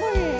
会。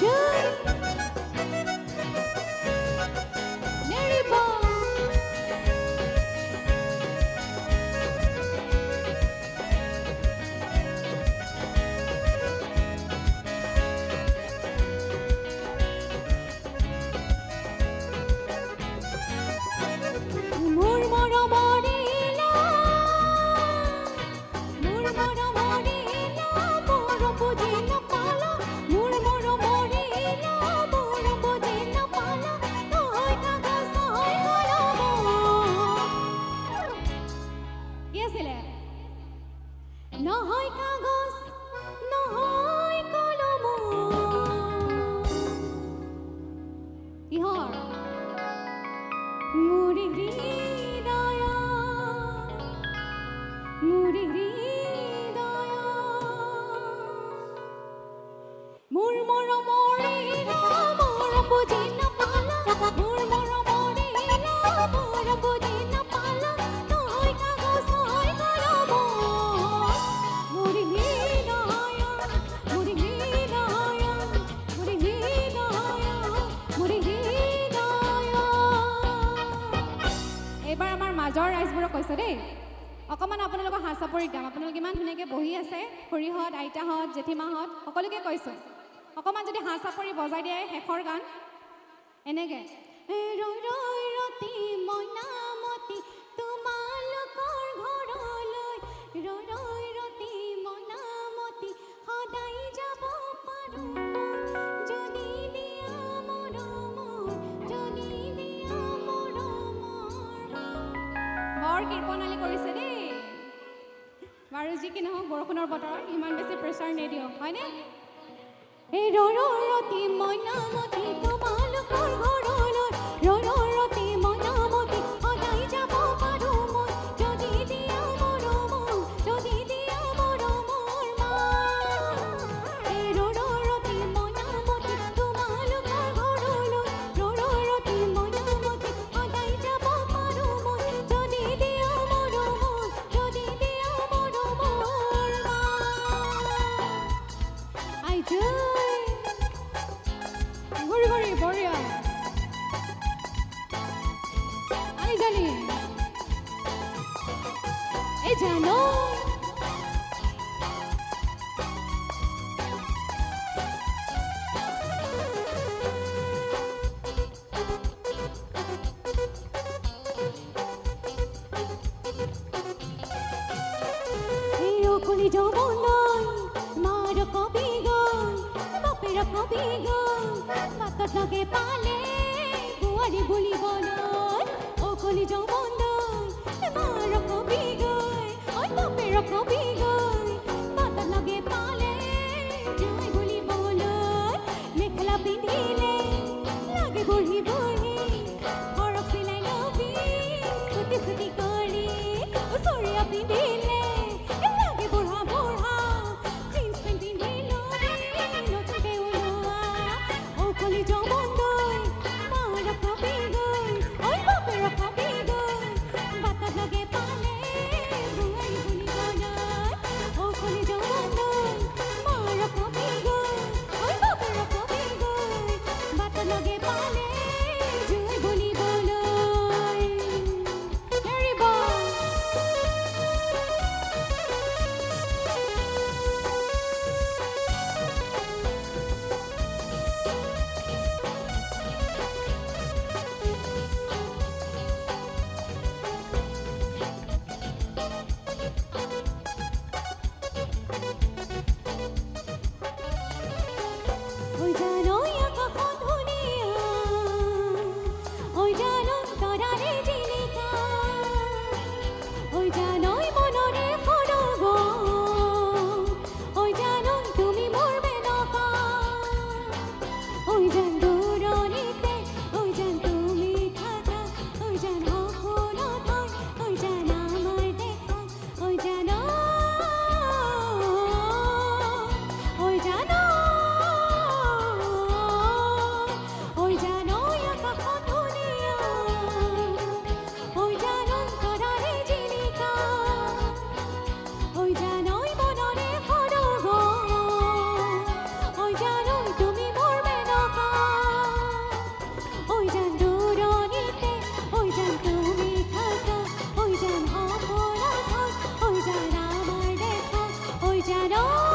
Yeah. মোৰ হৃদয় মোৰ আপোনালোকে ইমান ধুনীয়াকৈ বহি আছে খুৰীহঁত আইতাহঁত, জেঠীমাহঁত, সকলোকে কৈছোঁ। অকণমান যদি হাত চাপৰি বজাই দিয়ে, শেষৰ গান। এনেকৈ বৰ কৃপণালি কৰিছে যি নহওক বৰষুণৰ বতৰত ইমান বেছি প্ৰেছাৰ নিদিওঁ হয়নে? জানি এই জানো অকলি যৌবন মার কবি গন বাপের কবি গন পালে, বুয়ারি বলি বলন অকলি যৌবন মার কবি গন ওই বাপের কবি গন যারা